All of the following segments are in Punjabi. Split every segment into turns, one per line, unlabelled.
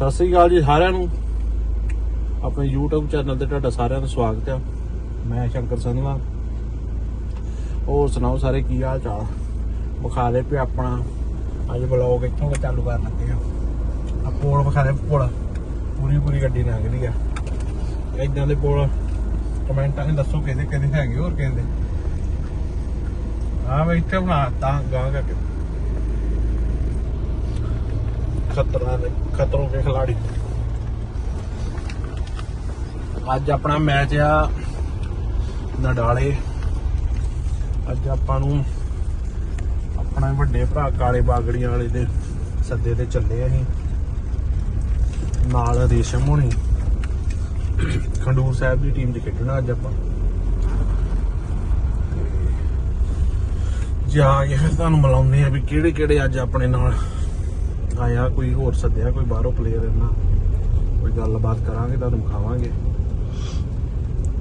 ਸਤਿ ਸ੍ਰੀ ਅਕਾਲ ਜੀ ਸਾਰਿਆਂ ਨੂੰ। ਆਪਣੇ YouTube ਚੈਨਲ ਤੇ ਤੁਹਾਡਾ ਸਾਰਿਆਂ ਦਾ ਸਵਾਗਤ ਆ। ਮੈਂ ਸ਼ੰਕਰ ਸੰਧਵਾ। ਹੋਰ ਸੁਣਾਓ ਸਾਰੇ, ਕੀ ਹਾਲ ਚਾਲ? ਵਿਖਾ ਦੇ ਵੀ ਆਪਣਾ। ਅੱਜ ਬਲੌਗ ਇੱਥੋਂ ਚਾਲੂ ਕਰਨ ਲੱਗੇ ਆ। ਆ ਪੋਲ ਵਿਖਾ ਦੇ ਪੋਲ ਪੂਰੀ ਪੂਰੀ ਗੱਡੀ ਲੰਘਦੀ ਆ। ਇਦਾਂ ਦੇ ਪੋਲ ਕਮੈਂਟਾਂ 'ਚ ਦੱਸੋ ਕਿਹਦੇ ਕਿਹਦੇ ਹੈਗੇ ਹੋਰ ਕਹਿੰਦੇ? ਆ ਵੇ ਇੱਥੇ ਬਣਾਤਾ ਗਾਂ ਕਰਕੇ। ਖਤਰਾ ਦੇ ਖਤਰੋਂ ਕੇ ਖਿਲਾੜੀ ਅੱਜ ਆਪਣਾ ਮੈਚ ਆ ਨਡਾਲੇ। ਅੱਜ ਆਪਾਂ ਨੂੰ ਆਪਣਾ ਵੱਡੇ ਭਰਾ ਕਾਲੇ ਬਾਗੜੀਆਂ ਵਾਲੇ ਦੇ ਸੱਦੇ ਤੇ ਚੱਲੇ ਅਸੀਂ। ਨਾਲ ਰੇਸ਼ਮ ਹੋਣੀ। ਖੰਡੂਰ ਸਾਹਿਬ ਦੀ ਟੀਮ 'ਚ ਖੇਡਣਾ ਅੱਜ ਆਪਾਂ। ਜਾ ਕੇ ਤੁਹਾਨੂੰ ਮਿਲਾਉਂਦੇ ਆ ਵੀ ਕਿਹੜੇ ਕਿਹੜੇ ਅੱਜ ਆਪਣੇ ਨਾਲ ਆਇਆ ਕੋਈ ਹੋਰ ਸੱਦਿਆ ਕੋਈ ਬਾਹਰੋਂ ਪਲੇਅਰ ਇਹਨਾਂ ਕੋਈ ਗੱਲਬਾਤ ਕਰਾਂਗੇ ਤੁਹਾਨੂੰ ਖਾਵਾਂਗੇ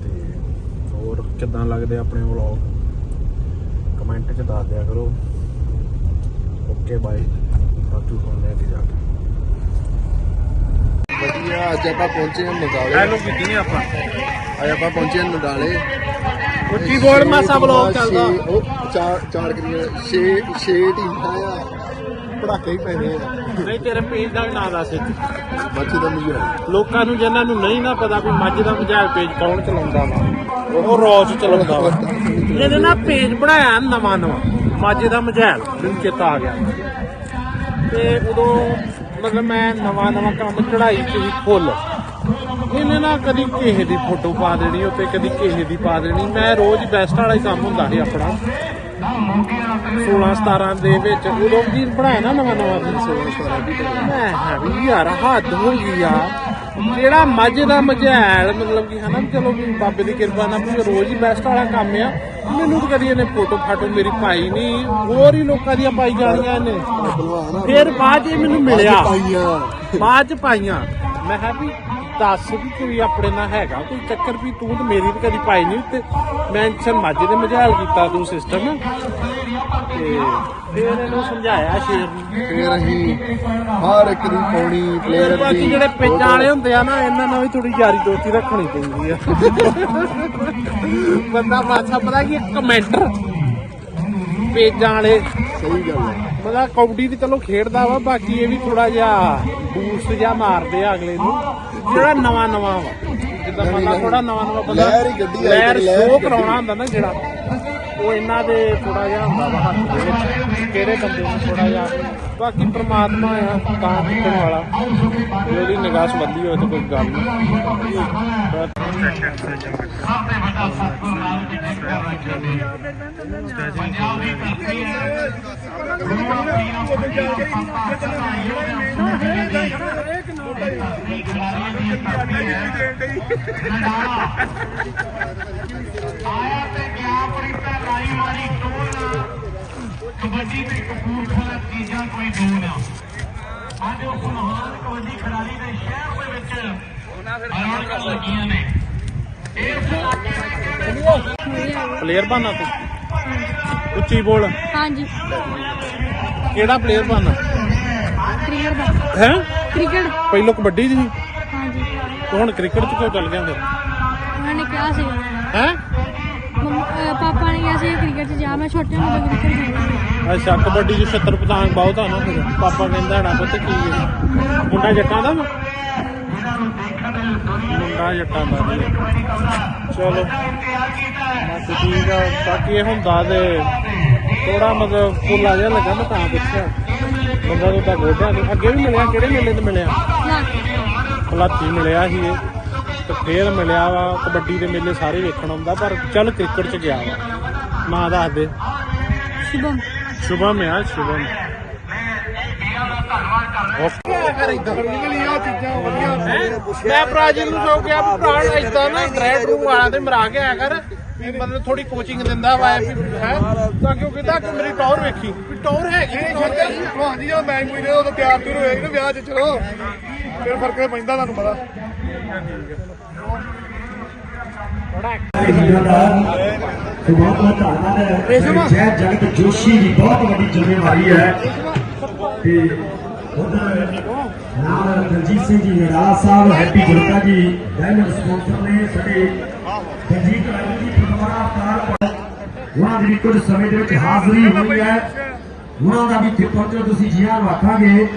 ਤੇ ਹੋਰ ਕਿੱਦਾਂ ਲੱਗਦੇ ਆਪਣੇ ਵਲੌਗ ਕਮੈਂਟ 'ਚ ਦੱਸ ਦਿਆ ਕਰੋ। ਓਕੇ ਬਾਏ ਬਾਕੀ ਹੁਣ ਲੈ ਕੇ ਜਾ ਕੇ।
ਵਧੀਆ ਅੱਜ ਆਪਾਂ ਪਹੁੰਚੇ ਹਾਂ ਨਦਾਲੇ
ਹੈਲੋ ਕੀਤੀ ਆਪਾਂ।
ਅੱਜ ਆਪਾਂ ਪਹੁੰਚੇ ਹਾਂ ਨਦਾਲੇ
ਉੱਚੀ ਬੋਲ ਮਾਸਾ ਵਲੌਗ ਚੱਲਦਾ।
ਉਹ ਚਾਰ ਚਾਰ ਕਰੀਏ 6 6 ਟੀਮਾਂ ਆ। ਪੜਾਕੇ ਹੀ ਪੈਣੇ ਆ।
ਨਹੀਂ ਤੇਰੇ ਪੇਜ ਦਾ ਨਾਂ ਦੱਸ ਇੱਥੇ।
ਬੱਚੇ ਦਾ ਮਜ਼ਾ
ਲੋਕਾਂ ਨੂੰ ਜਿਨ੍ਹਾਂ ਨੂੰ ਨਹੀਂ ਨਾ ਪਤਾ ਵੀ ਮੱਝ ਦਾ ਮਜਾਲ ਪੇਜ ਕੌਣ ਚਲਾਉਂਦਾ ਵਾ? ਉਹ ਰੋਜ਼ ਚਲਾਉਂਦਾ ਵਾ। ਇਹਨੇ ਨਾ ਪੇਜ ਬਣਾਇਆ ਨਵਾਂ ਨਵਾਂ ਮੱਝ ਦਾ ਮਜਾਲ ਮੈਨੂੰ ਚੇਤਾ ਆ ਗਿਆ। ਤੇ ਉਦੋਂ ਮਤਲਬ ਮੈਂ ਨਵਾਂ ਨਵਾਂ ਕੰਮ ਚੜਾਈ ਹੀ ਫੁੱਲ। ਇਹਨੇ ਨਾ ਕਦੀ ਕਿਸੇ ਦੀ ਫੋਟੋ ਪਾ ਦੇਣੀ ਉੱਤੇ ਕਦੀ ਕਿਸੇ ਦੀ ਪਾ ਦੇਣੀ। ਮੈਂ ਰੋਜ਼ ਬੈਸਟ ਵਾਲਾ ਹੀ ਕੰਮ ਹੁੰਦਾ ਸੀ ਆਪਣਾ। 16 17 ਦੇ ਵਿੱਚ ਉਦੋਂ ਵੀ ਬਣਾਇਆ ਨਾ ਨਵਾਂ ਨਵਾਂ ਵੀ 16 17 ਦੀ ਮੈਂ ਹੈ ਵੀ ਯਾਰ ਹੱਦ ਹੋ ਗਈ ਆ। ਜਿਹੜਾ ਮੱਝ ਦਾ ਮਝੈਲ ਮਤਲਬ ਕਿ ਹਨਾ ਚਲੋ ਵੀ ਬਾਬੇ ਦੀ ਕਿਰਪਾ ਨਾਲ ਵੀ ਰੋਜ਼ ਹੀ ਬੈਸਟ ਵਾਲਾ ਕੰਮ ਆ ਮੈਨੂੰ ਤਾਂ ਕਦੀ ਇਹਨੇ ਫੋਟੋ ਫਾਟੋ ਮੇਰੀ ਪਾਈ ਨਹੀਂ ਹੋਰ ਹੀ ਲੋਕਾਂ ਦੀਆਂ ਪਾਈ ਜਾਣੀਆਂ ਇਹਨੇ। ਫਿਰ ਬਾਅਦ ਇਹ ਮੈਨੂੰ ਮਿਲਿਆ। ਬਾਅਦ ਚ ਪਾਈਆਂ। ਮੈਂ ਕਿਹਾ ਵੀ ਦੱਸ ਵੀ ਕੋਈ ਆਪਣੇ ਨਾਲ ਹੈਗਾ। ਕੋਈ ਚੱਕਰ ਵੀ ਤੂੰ ਤੇ ਮੇਰੀ ਵੀ ਕਦੀ ਪਾਈ ਨਹੀਂ ਤੇ ਮੈਂ ਸਰ ਮਾਝੇ ਦੇ ਮਝਾਲ ਕੀਤਾ ਤੂੰ ਸਿਸਟਮ ਤੇ ਫਿਰ ਇਹਨੂੰ ਸਮਝਾਇਆ ਸ਼ੇਰ ਨੂੰ।
ਫਿਰ ਅਸੀਂ ਹਰ ਇੱਕ ਦੀ ਪਾਉਣੀ ਪਲੇਅਰ
ਬਾਕੀ
ਦੀ
ਜਿਹੜੇ ਪੇਚਾਂ ਵਾਲੇ ਹੁੰਦੇ ਆ ਨਾ ਇਹਨਾਂ ਨਾਲ ਵੀ ਥੋੜੀ ਯਾਰੀ ਦੋਸਤੀ ਰੱਖਣੀ ਪੈਂਦੀ ਆ। ਬੰਦਾ ਮਾਛਾ ਪਤਾ ਕੀ ਕਮੈਂਟਰ। ਪੇਜਾਂ ਵਾਲੇ
ਸਹੀ ਗੱਲ ਹੈ
ਮਤਲਬ ਕਬੱਡੀ ਤੇ ਚਲੋ ਖੇਡਦਾ ਵਾ ਬਾਕੀ ਇਹ ਵੀ ਥੋੜਾ ਜਿਹਾ ਬੂਸਟ ਜਿਹਾ ਮਾਰਦੇ ਆ ਅਗਲੇ ਨੂੰ। ਜਿਹੜਾ ਨਵਾਂ ਨਵਾਂ ਵਾ ਜਿੱਦਾਂ ਬੰਦਾ ਥੋੜਾ ਨਵਾਂ ਨਵਾਂ ਬੰਦਾ
ਲਹਿਰ ਹੀ ਗੱਡੀ ਆ,
ਲਹਿਰ
ਲਹਿਰ
ਸ਼ੋਅ। ਕਰਾਉਣਾ ਹੁੰਦਾ ਨਾ ਜਿਹੜਾ। ਉਹ ਇਹਨਾਂ ਦੇ ਥੋੜਾ ਜਿਹਾ ਹੁੰਦਾ ਵਾ ਹੱਥ ਦੇ ਵਿੱਚ, ਕਿਹੜੇ ਬੰਦੇ ਨੂੰ ਥੋੜਾ ਜਿਹਾ ਬਾਕੀ ਪ੍ਰਮਾਤਮਾ ਆ, ਤਾਂ ਜਿੱਤਣ ਵਾਲਾ। ਜੇ ਉਹਦੀ ਨਿਗਾਹ ਸੰਬੰਧੀ ਹੋਵੇ ਤਾਂ ਕੋਈ ਗੱਲ
ਆਇਆ ਪਹਿਲਾਈ ਵਾਲੀ ਟੋਲ ਕਬੱਡੀ ਤੇ ਕਪੂਰਥਲਾ ਚੀਜ਼ਾਂ ਕੋਈ ਦੋ ਨਾ ਅੱਜ ਉਸ ਮਹਾਨ ਕਬੱਡੀ ਖਿਡਾਰੀ ਦੇ ਸ਼ਹਿਰ ਦੇ ਵਿੱਚ ਰੌਣਕਾਂ ਲੱਗੀਆਂ ਨੇ।
ਪਲੇਅਰ ਬਣਨਾ ਤੂੰ? ਉੱਚੀ ਬੋਲ।
ਹਾਂਜੀ।
ਕਿਹੜਾ ਪਲੇਅਰ ਬਣਨਾ?
ਕ੍ਰਿਕਟ ਦਾ।
ਹੈ?
ਕ੍ਰਿਕਟ
ਪਹਿਲਾਂ ਕਬੱਡੀ ਦੀ ਸੀ।
ਹਾਂਜੀ।
ਹੁਣ ਕ੍ਰਿਕਟ 'ਚ ਕਿਉਂ ਚੱਲ ਗਿਆ ਫਿਰ?
ਉਹਨਾਂ ਨੇ ਕਿਹਾ ਸੀ
ਹੈ?
ਪਾਪਾ ਨੇ ਕਿਹਾ ਸੀ ਕ੍ਰਿਕਟ 'ਚ ਜਾ ਮੈਂ ਛੋਟੇ ਹੁੰਦੇ ਕ੍ਰਿਕਟ ਖੇਡਦਾ
ਅੱਛਾ ਕਬੱਡੀ 'ਚ ਛੱਤਰ ਪਤੰਗ ਬਹੁਤ ਆ ਨਾ ਫਿਰ। ਪਾਪਾ ਕਹਿੰਦਾ ਹੜਾ ਪੁੱਤ ਕੀ ਹੈ ਮੁੰਡਾ ਜੱਟਾਂ ਦਾ ਵਾ? ਮੁੰਡਾ ਜੱਟਾਂ ਦਾ ਚਲੋ। ਬਾਕੀ ਠੀਕ ਆ ਬਾਕੀ ਇਹ ਹੁੰਦਾ ਤੇ ਥੋੜਾ ਮਤਲਬ ਫੁੱਲਾ ਜਿਹਾ ਲੱਗਾ ਮੈਂ ਤਾਂ ਪੁੱਛਿਆ ਬੰਦਾ ਨੂੰ ਤਾਂ ਗੋਡਿਆਂ ਨੂੰ ਅੱਗੇ ਵੀ ਮਿਲਿਆ ਕਿਹੜੇ ਮੇਲੇ ਤੇ ਮਿਲਿਆ? ਭਲਾਤੀ ਮਿਲਿਆ ਸੀ ਇਹ। ਫੇਰ ਮਿਲਿਆ ਵਾ ਕਬੱਡੀ ਦੇ ਮੇਲੇ ਸਾਰੇ ਵੇਖਣ ਆਉਂਦਾ ਪਰ ਚੱਲ ਕ੍ਰਿਕਟ ਚ ਗਿਆ ਵਾ। ਨਾਂ ਦੱਸ ਦੇ।
ਸ਼ੁਭਮ।
ਸ਼ੁਭਮ ਆ ਸ਼ੁਭਮ। ਮੈਂ ਬ੍ਰਾਜ਼ੀਲ ਨੂੰ ਸੋ ਗਿਆ ਵੀ ਭਰਾ ਇਦਾਂ ਨਾ ਡਰੈਡ ਰੂਮ ਵਾਲਾ ਤੇ ਮਰਾ ਕੇ ਆਇਆ ਕਰ ਵੀ ਮਤਲਬ ਥੋੜੀ ਕੋਚਿੰਗ ਦਿੰਦਾ ਵਾ ਵੀ ਹੈ? ਤਾਂ ਕਿਉਂ ਕਹਿੰਦਾ ਕਿ ਮੇਰੀ ਟੌਰ ਵੇਖੀ। ਵੀ ਟੌਰ ਹੈਗੀ ਵੀ ਟੌਰ ਤੇ
ਹਾਂਜੀ ਜਦੋਂ ਮੈਚ ਕੋਈ ਨੇ ਉਦੋਂ ਤਿਆਰ ਤੁਰ ਹੋਏ ਨਾ ਵਿਆਹ 'ਚ ਚਲੋ। ਫਿਰ ਫ਼ਰਕ ਪੈਂਦਾ ਤੁਹਾਨੂੰ ਪਤਾ।
ਸੁਭਾਅ ਧਾਰਨਾ ਹੈ ਜੈ ਜਗਤ ਜੋਸ਼ੀ ਦੀ ਬਹੁਤ ਵੱਡੀ ਜ਼ਿੰਮੇਵਾਰੀ ਹੈ ਤੇ ਨਾਲ ਦਲਜੀਤ ਸਿੰਘ ਜੀ ਨਰਾਲਾ ਸਾਹਿਬ ਹੈਪੀ ਗੁਰਕਾ ਜੀ ਡਾਇਮੰਡ ਸਪਾਂਸਰ ਨੇ ਸਾਡੇ ਦਲਜੀਤ ਰਾਜ ਜੀ ਪਟਵਾਰਾ ਅਵਤਾਰ ਉਹਨਾਂ ਦੀ ਕੁਝ ਸਮੇਂ ਦੇ ਵਿੱਚ ਹਾਜ਼ਰੀ ਹੋਈ ਹੈ ਉਹਨਾਂ ਦਾ ਵੀ ਇੱਥੇ ਪਹੁੰਚੋ ਤੁਸੀਂ ਜੀਆਂ ਨੂੰ ਆਖਾਂਗੇ।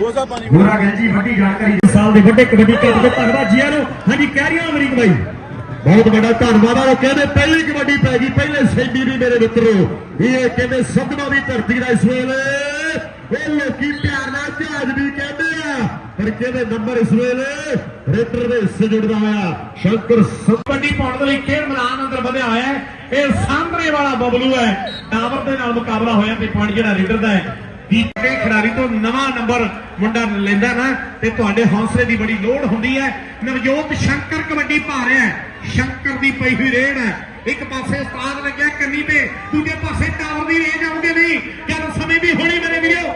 ਗੋਰਾ ਗੱਲ ਜੀ ਵੱਡੀ ਜਾਣਕਾਰੀ ਇਸ ਸਾਲ ਦੇ ਵੱਡੇ ਕਬੱਡੀ ਕੱਪ ਦੇ ਧੰਨਵਾਦ ਜੀਆਂ ਨੂੰ। ਹਾਂਜੀ ਕਹਿ ਰਿਹਾ ਅਮਰੀਕ ਬਾਈ? ਬਹੁਤ ਵੱਡਾ ਧੰਨਵਾਦ। ਆ ਉਹ ਕਹਿੰਦੇ ਪਹਿਲੀ ਕਬੱਡੀ ਪੈ ਗਈ ਪਹਿਲੇ ਸੈਂਡੀ ਦੀ ਮੇਰੇ ਮਿੱਤਰੋ। ਇਹ ਕਹਿੰਦੇ ਸਦਮਾ ਦੀ ਧਰਤੀ ਦਾ ਇਸ ਵੇਲੇ। ਇਹ ਲੋਕੀ ਪਿਆਰ ਨਾਲ ਜਹਾਜ਼ ਵੀ ਕਹਿੰਦੇ ਆ ਪਰ ਨੰਬਰ ਇਸ ਵੇਲੇ ਰੇਟਰ ਦੇ ਹਿੱਸੇ ਜੁੜਦਾ ਹੋਇਆ ਸ਼ੰਕਰ
ਕਬੱਡੀ ਪਾਉਣ ਦੇ ਲਈ ਖੇਡ ਮੈਦਾਨ ਅੰਦਰ ਵਧਿਆ ਹੋਇਆ ਹੈ। ਇਹ ਸਾਹਮਣੇ ਵਾਲਾ ਬਬਲੂ ਹੈ। ਟਾਵਰ ਦੇ ਨਾਲ ਮੁਕਾਬਲਾ ਹੋਇਆ ਤੇ ਪੁਆਇੰਟ ਜਿਹੜਾ ਲੀਡਰ ਦਾ ਹੈ। ਵੀ ਖਿਡਾਰੀ ਤੋਂ ਨਵਾਂ ਨੰਬਰ ਮੁੰਡਾ ਲੈਂਦਾ ਨਾ ਤੇ ਤੁਹਾਡੇ ਹੌਸਲੇ ਦੀ ਬੜੀ ਲੋੜ ਹੁੰਦੀ ਹੈ। ਨਵਜੋਤ ਸ਼ੰਕਰ ਕਬੱਡੀ ਪਾ ਰਿਹਾ ਹੈ। ਸ਼ੰਕਰ ਦੀ ਪਈ ਹੋਈ ਰੇਡ ਹੈ। ਇੱਕ ਪਾਸੇ ਉਸਤਾਦ ਲੱਗਿਆ ਕੰਨੀ ਤੇ, ਦੂਜੇ ਪਾਸੇ ਟਾਵਰ ਦੀ ਰੇਂਜ ਆਉਂਦੇ ਨਹੀਂ। ਜਦ ਸਮੇਂ ਵੀ ਹੋਣੀ ਮੇਰੇ ਵੀਰੋ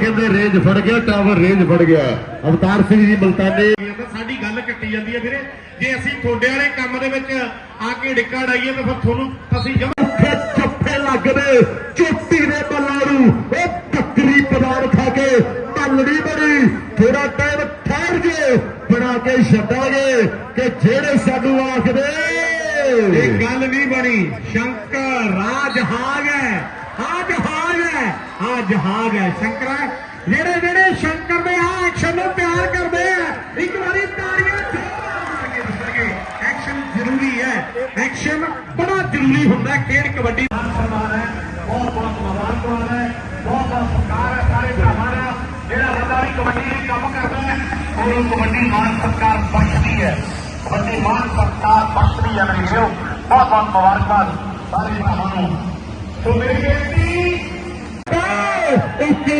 ਕਹਿੰਦੇ ਰੇਂਜ ਫੜ ਗਿਆ ਟਾਵਰ ਰੇਂਜ ਫੜ ਗਿਆ। ਅਵਤਾਰ ਸਿੰਘ ਜੀ ਮਲਤਾਨੇ
ਸਾਡੀ ਗੱਲ ਕੱਟੀ ਜਾਂਦੀ ਹੈ ਵੀਰੇ। ਜੇ ਅਸੀਂ ਤੁਹਾਡੇ ਵਾਲੇ ਕੰਮ ਦੇ ਵਿੱਚ ਆ ਕੇ ਡਿੱਕਾ ਡਾਈਏ ਤਾਂ ਫਿਰ ਤੁਹਾਨੂੰ ਅਸੀਂ ਜਮਾ
ਚੱਫੇ ਲੱਗਦੇ ਚੋਟੀ ਦੇ ਬੱਲਾਂ ਨੂੰ ਉਹ ਬੱਕਰੀ ਪਦਾਰ ਖਾ ਕੇ ਢੱਲੜੀ ਬਣੀ। ਥੋੜਾ ਟਾਈਮ ਠਹਿਰ ਜੇ ਬਣਾ ਕੇ ਛੱਡਾਂਗੇ ਕਿ ਜਿਹੜੇ ਸਾਨੂੰ ਆਖਦੇ
ਇਹ ਗੱਲ ਨਹੀਂ ਬਣੀ। ਸ਼ੰਕਰ ਰਾਜ ਹਾਗ ਹੈ। ਆ ਜਹਾਜ਼ ਹੈ। ਆ ਜਹਾਜ਼ ਹੈ। ਸ਼ੰਕਰਾ ਜਿਹੜੇ ਜਿਹੜੇ ਸ਼ੰਕਰ ਦੇ ਆ ਐਕਸ਼ਨ ਨੂੰ ਪਿਆਰ ਕਰਦੇ ਆ। ਇੱਕ ਵਾਰੀ ਤਾੜੀਆਂ ਐਕਸ਼ਨ ਜ਼ਰੂਰੀ ਹੈ। ਐਕਸ਼ਨ ਬੜਾ ਜ਼ਰੂਰੀ ਹੁੰਦਾ ਖੇਡ ਕਬੱਡੀ ਦਾ ਸਨਮਾਨ ਹੈ। ਬਹੁਤ ਬਹੁਤ ਮਹਾਨ ਕਮਾਨ ਹੈ। ਬਹੁਤ ਬਹੁਤ ਸਤਿਕਾਰ ਹੈ। ਸਾਰੇ ਭਰਾਵਾਂ ਦਾ। ਜਿਹੜਾ ਬੰਦਾ ਵੀ ਕਬੱਡੀ ਕੰਮ ਕਰਦਾ ਹੈ ਉਹਨੂੰ ਕਬੱਡੀ ਮਾਨ ਸਤਿਕਾਰ ਬਖਸ਼ਦੀ ਹੈ। ਕਬੱਡੀ ਮਾਨ ਸਤਿਕਾਰ ਬਖਸ਼ਦੀ ਹੈ ਮੇਰੇ ਵੀਰੋ ਬਹੁਤ ਬਹੁਤ ਮੁਬਾਰਕਬਾਦ ਸਾਰੇ ਭਰਾਵਾਂ ਨੂੰ। ਸੋ ਮੇਰੀ ਬੇਨਤੀ
ਉੱਤੇ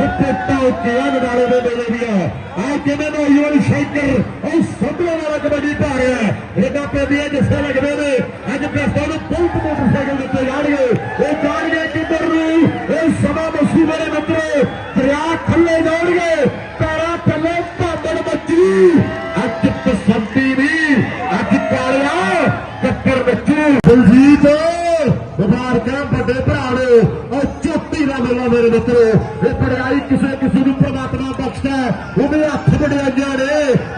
ਉੱਤੇ ਉੱਤੇ ਆ ਦੇ ਮੇਲੇ ਵੀ ਆ ਆ ਕਿਵੇਂ ਨੌਜਵਾਨ ਸ਼ੰਕਰ ਉਹ ਸਭਿਆਂ ਨਾਲ ਕਬੱਡੀ ਪਾ ਰਿਹਾ ਹੈ। ਇਹਦਾ ਪੈਦੀਆਂ ਜਿੱਥੇ ਲੱਗਦੇ ਨੇ। ਅੱਜ ਪੈਸਾ ਨੂੰ ਬਹੁਤ ਮੋਟਰਸਾਈਕਲ ਦਿੱਤੇ ਜਾਣਗੇ। ਉਹ ਜਾਣਗੇ ਕਿੱਧਰ ਨੂੰ? ਇਹ ਸਮਾਂ ਮਸੂ ਦੇ ਮਿੱਤਰੋ। ਮੇਲਾ ਮੇਰੇ ਮਿੱਤਰੋ ਇਹ ਪੜਾਈ ਕਿਸੇ ਕਿਸੇ ਨੂੰ ਪ੍ਰਮਾਤਮਾ ਬਖਸ਼ਦਾ ਹੈ। ਉਹਦੇ ਹੱਥ ਵਡਿਆਈਆਂ ਨੇ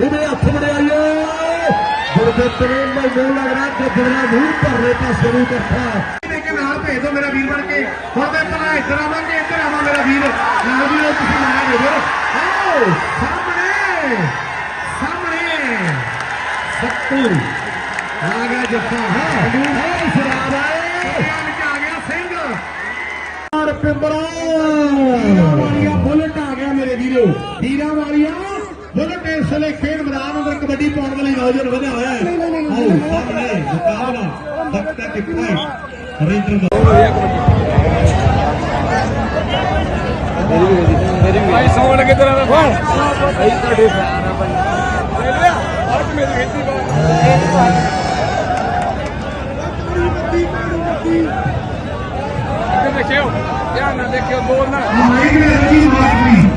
ਉਹਦੇ ਹੱਥ ਵਡਿਆਈਆਂ ਗੁਰਦੇਵ ਮੈਨੂੰ ਲੱਗ ਰਿਹਾ ਕਿ ਜਿਹੜਾ ਮੂੰਹ ਭਰਨੇ ਪਾਸੇ ਨੂੰ ਕਰਤਾ
ਦੇ ਕੇ ਨਾਲ ਭੇਜ ਦਿਓ ਮੇਰਾ ਵੀਰ ਬਣ ਕੇ ਹੁਣ ਮੈਂ ਪਹਿਲਾਂ ਇੱਧਰ ਆਵਾਂਗੇ ਇੱਧਰ ਆਵਾਂ ਮੇਰਾ ਵੀਰ ਨਾਲ ਵੀ ਉਹ ਤੁਸੀਂ ਨਾਲ ਦੇ ਦਿਓ ਆਓ ਸਾਹਮਣੇ ਸਾਹਮਣੇ ਸੱਤੂ ਆ ਗਿਆ ਜੱਫਾ ਹਾਂ
ਹੈ ਸ਼ਰਾਬ ਆਏ
ਵਿੱਚ ਆ ਗਿਆ ਸਿੰਘ
ਔਰ ਪਿੰਬਰਾ
ਹੀਰਾ ਵਾਲੀਆ ਬੁਲਟ ਆ ਗਿਆ ਮੇਰੇ ਵੀਰੋ ਹੀਰਾ ਵਾਲੀਆ ਬੁਲਟ ਇਸ ਵੇਲੇ ਖੇਡ ਮੈਦਾਨ ਅੰਦਰ ਕਬੱਡੀ ਪਾਉਣ ਦੇ ਲਈ ਨੌਜਵਾਨ ਵਧਿਆ ਹੋਇਆ ਹੈ। ਆਓ ਸਾਹਮਣੇ ਮੁਕਾਬਲਾ ਕਿੱਥਾ ਹੈ ਹਰਿੰਦਰ ਦਾ।
ਭਾਈ ਸੌ ਲੱਗੇ ਤੇਰਾ ਦਾ ਫੋਨ ਭਾਈ ਤੁਹਾਡੇ ਫੈਨ ਆ ਭਾਈ। ਲੈ ਲਿਆ ਹਰ ਮੇਰੀ ਖੇਤੀ ਅੱਗੇ ਦੇਖਿਓ ਧਿਆਨ ਨਾਲ ਦੇਖਿਓ ਬੋਲ ਨਾ।
ਮਾਈਕ ਨੇ ਰੱਜੀ ਮਾਰ